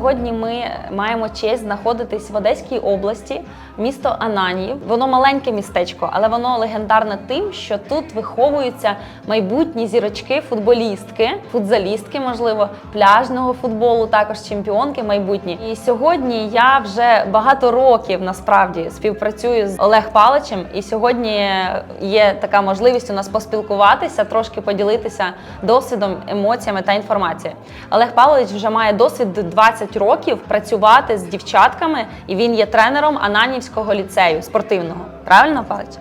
Сьогодні ми маємо честь знаходитись в Одеській області, місто Ананії. Воно маленьке містечко, але воно легендарне тим, що тут виховуються майбутні зірочки, футболістки, футзалістки, можливо, пляжного футболу, також чемпіонки майбутні. І сьогодні я вже багато років насправді співпрацюю з Олег Паличем. І сьогодні є така можливість у нас поспілкуватися, трошки поділитися досвідом, емоціями та інформацією. Олег Павлович вже має досвід 20 років працювати з дівчатками, і він є тренером Ананівського ліцею спортивного. Правильно, Павлович?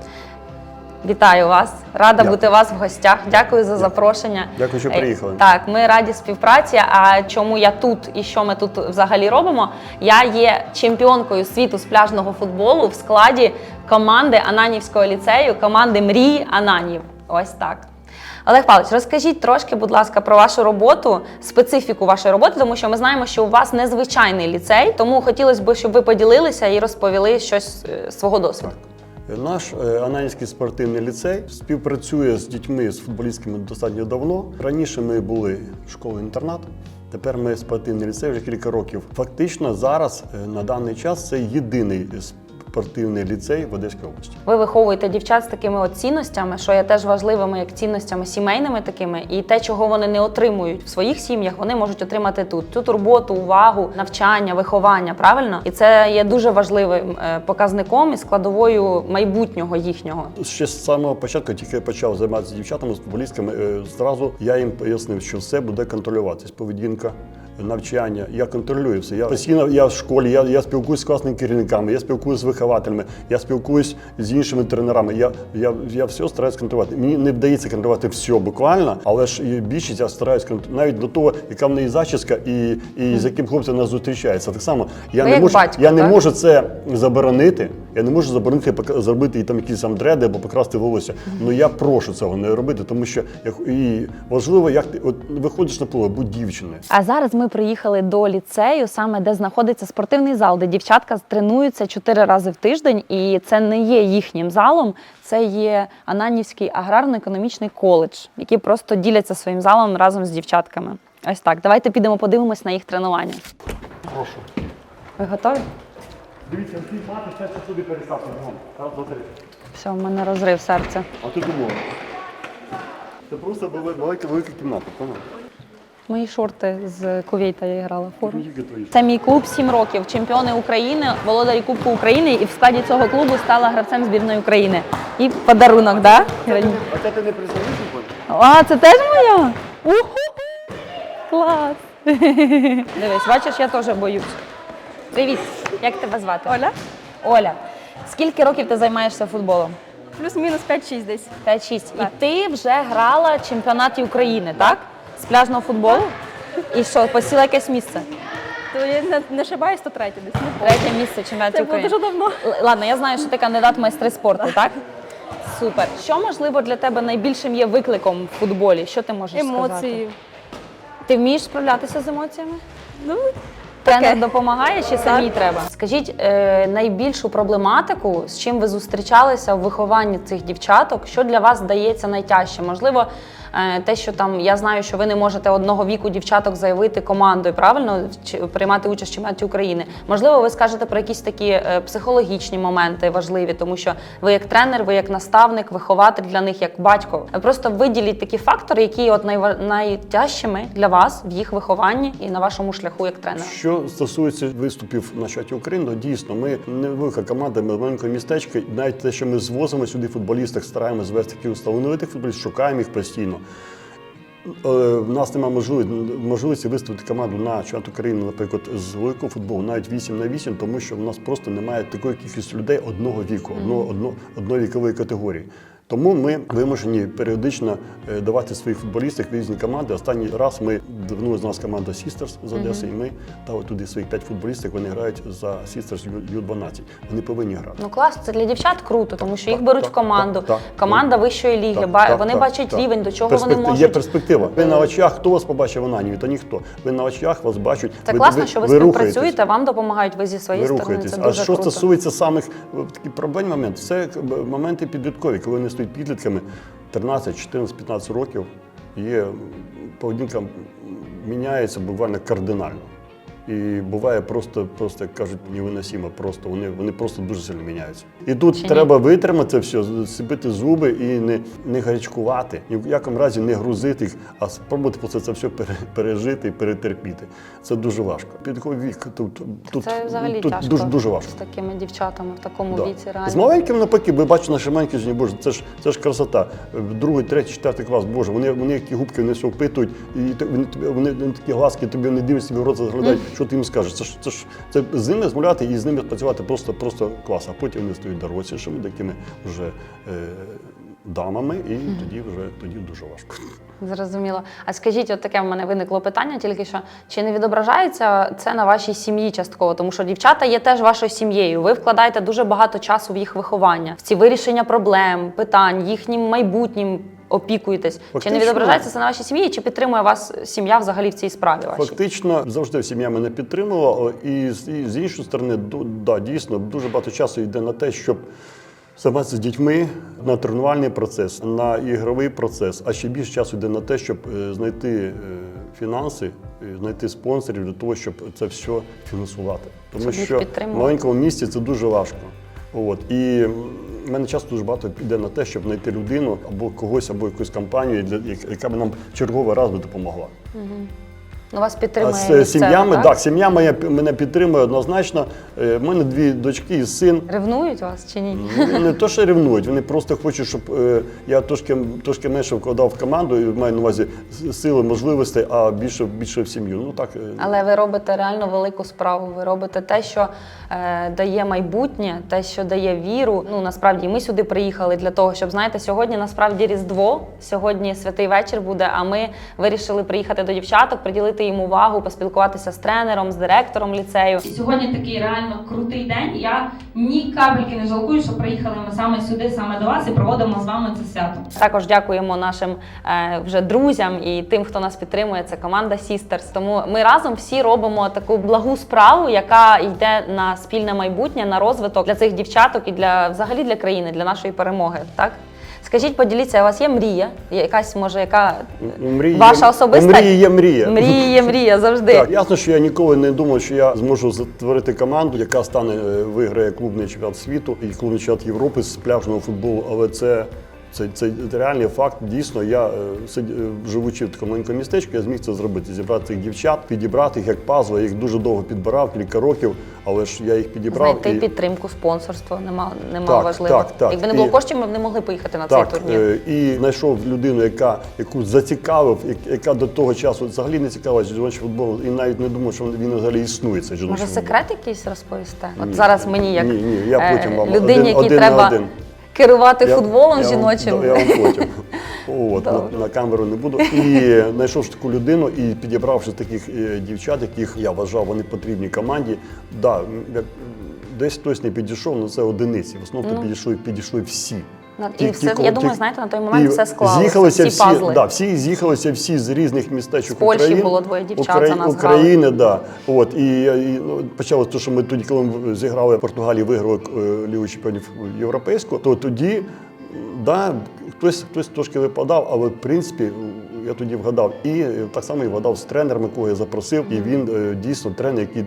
Вітаю вас, рада Дякую. бути у вас в гостях. Дякую за запрошення. Дякую, що Е, приїхали. Так, ми раді співпраці. А чому я тут і що ми тут взагалі робимо? Я є чемпіонкою світу з пляжного футболу в складі команди Ананівського ліцею, команди Мрії Ананів. Ось так. Олег Павлович, розкажіть трошки, будь ласка, про вашу роботу, специфіку вашої роботи, тому що ми знаємо, що у вас незвичайний ліцей, тому хотілося б, щоб ви поділилися і розповіли щось е, з свого досвіду. Наш е, Ананівський спортивний ліцей співпрацює з дітьми, з футболістами достатньо давно. Раніше ми були школою-інтернат. Тепер ми спортивний ліцей вже кілька років. Фактично, зараз е, на даний час це єдиний спортивний ліцей в Одеській області. Ви виховуєте дівчат з такими от цінностями, що є теж важливими як цінностями сімейними такими, і те, чого вони не отримують в своїх сім'ях, вони можуть отримати тут. Цю турботу, увагу, навчання, виховання, правильно? І це є дуже важливим е, показником і складовою майбутнього їхнього. Ще з самого початку, тільки я почав займатися дівчатами, з футболістками, е, зразу я їм пояснив, що все буде контролюватись. Поведінка, навчання. Я контролюю все. Я постійно я в школі, я, я спілкуюся з класними керівниками, я спілкуюся з вихователями, я спілкуюсь з іншими тренерами. Я, я, я все стараюсь контролювати. Мені не вдається контролювати все буквально, але ж більшість я стараюсь контролювати. навіть до того, яка в неї зачіска і, і з яким хлопцем вона зустрічається. Так само я Ви не можу, батько, я не можу це заборонити. Я не можу заборонити зробити і там якісь там дреди або покрасти волосся. Ну я прошу цього не робити, тому що як і важливо, як ти от виходиш на поле, будь дівчиною. А зараз ми приїхали до ліцею, саме де знаходиться спортивний зал, де дівчатка тренуються чотири рази в тиждень, і це не є їхнім залом, це є Ананівський аграрно-економічний коледж, які просто діляться своїм залом разом з дівчатками. Ось так. Давайте підемо подивимось на їх тренування. Прошу. Ви готові? Дивіться, ці мати все перестати. Раз, два, три. Все, в мене розрив серця. А ти думав? Це просто велика велика кімната, поняв? Мої шорти з Кувейта я грала в форму. Це мій клуб 7 років. Чемпіони України, володарі Кубку України, і в складі цього клубу стала гравцем збірної України. І подарунок, да? А це ти не представник ніколи? А, це теж моя? Уху! Клас! Дивись, бачиш, я теж боюсь. Привіт! Як тебе звати? Оля? Оля. Скільки років ти займаєшся футболом? Плюс-мінус 5-6 десь. 5-6. І ти вже грала в чемпіонаті України, так? З пляжного футболу? І що, посіла якесь місце? То я не, не ошибаюсь, то третє десь. Не помню. Третє місце чемпіонаті Це було України. дуже давно. Л- Ладно, я знаю, що ти кандидат в майстри спорту, так? Супер. Що можливо для тебе найбільшим є викликом в футболі? Що ти можеш сказати? Емоції. Ти вмієш справлятися з емоціями? Ну, Тренер допомагає чи самі треба? Скажіть е, найбільшу проблематику, з чим ви зустрічалися в вихованні цих дівчаток, що для вас здається найтяжче? Можливо, те, що там я знаю, що ви не можете одного віку дівчаток заявити командою, правильно приймати участь в чемпіонаті України. Можливо, ви скажете про якісь такі е, психологічні моменти важливі, тому що ви як тренер, ви як наставник, вихователь для них, як батько. Просто виділіть такі фактори, які от найтяжчими для вас в їх вихованні і на вашому шляху як тренера. Що стосується виступів на чаті України, то дійсно ми невелика команда, ми маленьке містечко. Навіть те, що ми звозимо сюди футболістів, стараємося звести таких талановитих футболістів, шукаємо їх постійно. Е, В нас немає можливості, виставити команду на чемпіонат України, наприклад, з великого футболу, навіть 8 на 8, тому що в нас просто немає такої кількості людей одного віку, одного, одно, одної вікової категорії. Тому ми вимушені періодично е, давати своїх футболістів в різні команди. Останній раз ми звернулася до нас команда Sisters з Одеси, і ми дали туди своїх 5 футболістів. Вони грають за Sisters Ю-12. Вони повинні грати. Ну клас, це для дівчат круто, тому що їх беруть в команду. Команда вищої ліги. Вони бачать рівень, до чого вони можуть. Є перспектива. Ви на очах, хто вас побачив в Ананіві, то ніхто. Ви на очах вас бачать. Це класно, що ви, співпрацюєте, вам допомагають ви зі своєї сторони. Це А що стосується самих е, такі проблемні моменти, це е, моменти підліткові, коли вони стають підлітками. 13, 14, 15 років є поведінка міняється буквально кардинально. І буває просто, просто як кажуть, невиносимо. Просто вони, вони просто дуже сильно міняються. І тут Чи ні? треба витримати все, сипити зуби і не, не гарячкувати, ні в якому разі не грузити їх, а спробувати просто це все пере- пережити і перетерпіти. Це дуже важко. Підлітковий вік тут, тут, Це взагалі тут тяжко дуже, дуже важко. з такими дівчатами в такому Да. віці. Реально. З маленькими навпаки, ви бачите, наші маленькі жені, боже, це ж це ж красота. Другий, третій, четвертий клас, боже, вони, вони які губки вони все впитують, і вони, вони, вони такі глазки, тобі не дивляться, в рот заглядають, що ти їм скажеш. Це ж це ж це з ними розмовляти і з ними працювати просто, просто клас. А потім вони стають дорослішими, такими вже е, дамами, і тоді вже тоді дуже важко. Зрозуміло. А скажіть, от таке в мене виникло питання тільки що. Чи не відображається це на вашій сім'ї частково? Тому що дівчата є теж вашою сім'єю. Ви вкладаєте дуже багато часу в їх виховання, в ці вирішення проблем, питань, їхнім майбутнім опікуєтесь. Чи не відображається це на вашій сім'ї? Чи підтримує вас сім'я взагалі в цій справі вашій? Фактично, завжди сім'я мене підтримувала. І з, і з іншої сторони, да, дійсно, дуже багато часу йде на те, щоб займатися з дітьми на тренувальний процес, на ігровий процес, а ще більше часу йде на те, щоб е, знайти е, фінанси, е, знайти спонсорів для того, щоб це все фінансувати. Тому Щоб що в маленькому місті це дуже важко. От. І мене часто дуже багато піде на те, щоб знайти людину або когось, або якусь компанію, яка б нам черговий раз би допомогла. Ну, вас підтримує з місцева, сім'ями, так? так, сім'я моя мене підтримує однозначно. Е, В мене дві дочки і син. Ревнують вас чи ні? Не то, що ревнують, вони просто хочуть, щоб е, я трошки, трошки менше вкладав в команду, і маю на увазі сили, можливостей, а більше, більше в сім'ю. Ну так. е, Але ви робите реально велику справу. Ви робите те, що е, дає майбутнє, те, що дає віру. Ну насправді ми сюди приїхали для того, щоб знаєте, сьогодні насправді Різдво, сьогодні святий вечір буде. А ми вирішили приїхати до дівчаток, приділити їм увагу, поспілкуватися з тренером, з директором ліцею. Сьогодні такий реально крутий день. Я ні капельки не жалкую, що приїхали ми саме сюди, саме до вас, і проводимо з вами це свято. Також дякуємо нашим е, вже друзям і тим, хто нас підтримує. Це команда Sisters. Тому ми разом всі робимо таку благу справу, яка йде на спільне майбутнє, на розвиток для цих дівчаток і для взагалі для країни, для нашої перемоги. Так скажіть, поділіться, у вас є мрія? Якась може, яка мрії ваша особиста мрії є мрія. Мрії є мрія завжди. Так, ясно, що я ніколи не думав, що я зможу створити команду, яка стане е, виграє клубний чемпіонат світу і клубний чемпіонат Європи з пляжного футболу. Але це, це, це реальний факт. Дійсно, я е, е, живучи в такому маленькому містечку, я зміг це зробити. Зібрати цих дівчат, підібрати їх як пазл. Я їх дуже довго підбирав, кілька років, але ж я їх підібрав. Знайти і- підтримку, спонсорство нема, нема Так, важливо. так, так. Якби не було І- коштів, ми б не могли поїхати на Так, цей турнір. е, і знайшов людину, яка яку зацікавив, яка до того часу взагалі не цікавилася жіночим футболом, і навіть не думав, що він взагалі існує. Цей жіночий Може, секрет якийсь розповісте? От зараз мені, як Ні, ні, я потім вам людині, один- якій один на один. Керувати Я- футболом я вам- жіночим. Я вам потім. От, на, на камеру не буду. І знайшовши таку людину і підібравши таких е, дівчат, яких я вважав, вони потрібні команді. Да, десь хтось не підійшов, але це одиниці. В основному Ну. підійшли, підійшли всі. І ті, все, я думаю, знаєте, на той момент і все склалося. З'їхалися всі, всі, пазли. да, всі з'їхалися всі з різних містечок З Польщі України. було двоє дівчат, Украї- за нас України, да. От і, і ну, почалося те, що ми тоді, коли ми зіграли в Португалії, виграли е, Лігу чемпіонів європейську, то тоді. Да, хтось хтось трошки випадав, але в принципі я тоді вгадав. І е, так само і вгадав з тренером, якого я запросив. І він е, дійсно тренер, який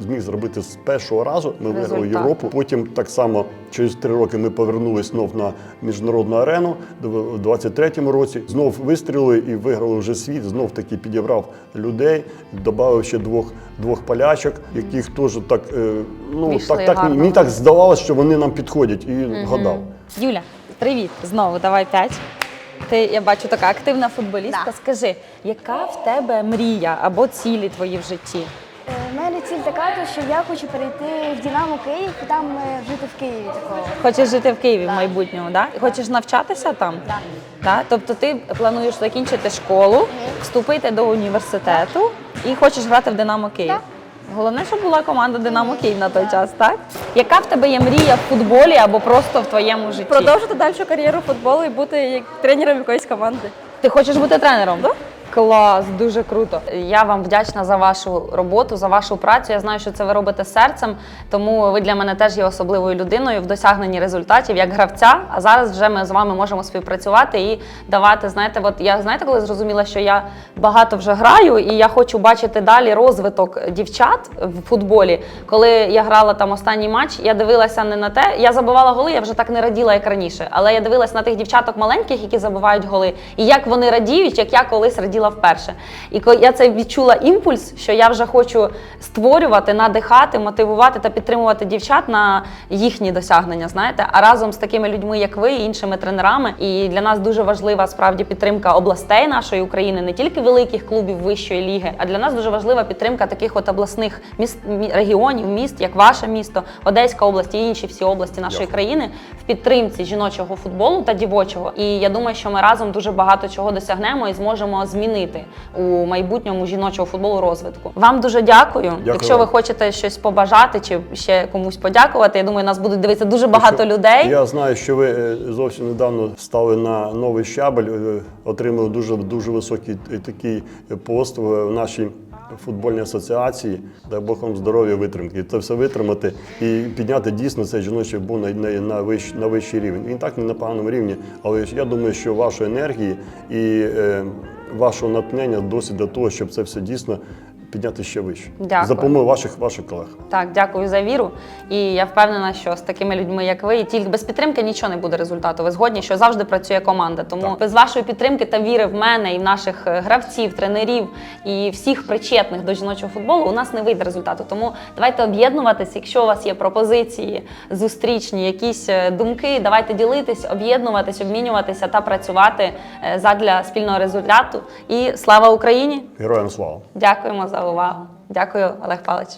зміг зробити з першого разу. Ми виграли. Європу. Потім так само через три роки ми повернулись знов на міжнародну арену в 23-му році. Знов вистрілили і виграли вже світ. Знов таки підібрав людей, додав ще двох двох полячок, яких теж так е, ну Пішли так, так гарно. мені так здавалося, що вони нам підходять, і вгадав. Юля, привіт знову. Давай п'ять. Ти, я бачу, така активна футболістка. Скажи, яка в тебе мрія або цілі твої в житті? Е, В мене ціль така, що я хочу перейти в Динамо Київ і там е, жити в Києві такого. Хочеш жити в Києві в майбутньому, да? Хочеш навчатися там? Да. Да? Тобто ти плануєш закінчити школу, вступити до університету і хочеш грати в Динамо Київ. Так. Головне, щоб була команда Динамо Київ на той час, так? Яка в тебе є мрія в футболі або просто в твоєму житті? Продовжити далі кар'єру футболу і бути як тренером якоїсь команди. Ти хочеш бути тренером? Клас, дуже круто. Я вам вдячна за вашу роботу, за вашу працю. Я знаю, що це ви робите серцем, тому ви для мене теж є особливою людиною в досягненні результатів як гравця. А зараз вже ми з вами можемо співпрацювати і давати. Знаєте, от я знаєте, коли зрозуміла, що я багато вже граю, і я хочу бачити далі розвиток дівчат в футболі. Коли я грала там останній матч, я дивилася не на те, я забивала голи, я вже так не раділа, як раніше. Але я дивилася на тих дівчаток маленьких, які забивають голи, і як вони радіють, як я колись раділа вперше. І коли я це відчула імпульс, що я вже хочу створювати, надихати, мотивувати та підтримувати дівчат на їхні досягнення. Знаєте, а разом з такими людьми, як ви, і іншими тренерами. І для нас дуже важлива справді підтримка областей нашої України, не тільки великих клубів вищої ліги, а для нас дуже важлива підтримка таких от обласних міст регіонів, міст, як ваше місто, Одеська область і інші всі області нашої країни в підтримці жіночого футболу та дівочого. І я думаю, що ми разом дуже багато чого досягнемо і зможемо змінити у майбутньому жіночого футболу розвитку. Вам дуже дякую. Якщо ви хочете щось побажати чи ще комусь подякувати, я думаю, нас будуть дивитися дуже багато Що- людей. Я знаю, що ви е, зовсім недавно стали на новий щабель, е, отримали дуже дуже високий е, такий пост в нашій футбольній асоціації. Дай Бог вам здоров'я, витримки. Це все витримати і підняти дійсно цей жіночий футбол на, на, на, вищ, на вищий рівень. Він так не на поганому рівні, але я думаю, що вашої енергії і е, вашого натхнення досить для того, щоб це все дійсно підняти ще вище. Дякую. За допомогою ваших ваших колег. Так, дякую за віру. І я впевнена, що з такими людьми, як ви, і тільки без підтримки нічого не буде результату. Ви згодні, що завжди працює команда. Тому Так. без вашої підтримки та віри в мене і в наших е, гравців, тренерів і всіх причетних до жіночого футболу у нас не вийде результату. Тому давайте об'єднуватися. Якщо у вас є пропозиції, зустрічні, якісь е, думки, давайте ділитись, об'єднуватись, обмінюватися та працювати е, задля спільного результату. І слава Україні! Героям слава! Дякуємо за увагу. Дякую, Олег Палич.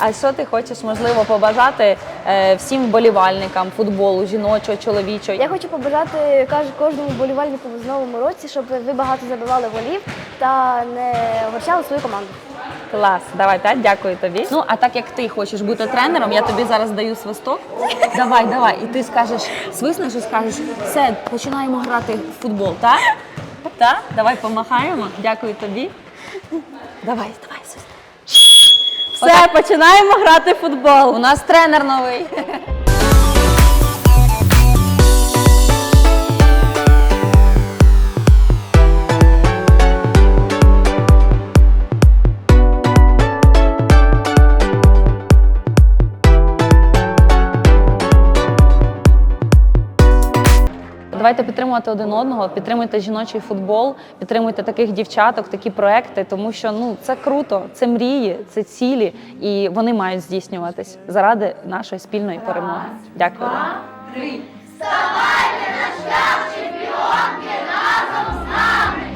А що ти хочеш, можливо, побажати е, всім вболівальникам футболу, жіночого, чоловічого? Я хочу побажати каж- кожному болівальнику в новому році, щоб ви багато забивали голів та не огорчали свою команду. Клас, давай п'ять, дякую тобі. Ну, а так як ти хочеш бути тренером, я тобі зараз даю свисток. Давай, давай. І ти скажеш, свиснеш і скажеш, все, починаємо грати в футбол, так? Так? Давай помахаємо. Дякую тобі. Давай, давай, свисни. Все, починаємо грати в футбол. У нас тренер новий. Давайте підтримувати один одного, підтримуйте жіночий футбол, підтримуйте таких дівчаток, такі проекти, тому що ну це круто, це мрії, це цілі, і вони мають здійснюватись заради нашої спільної перемоги. Дякую. Два, три. Вставайте на шлях чемпіонки разом з нами!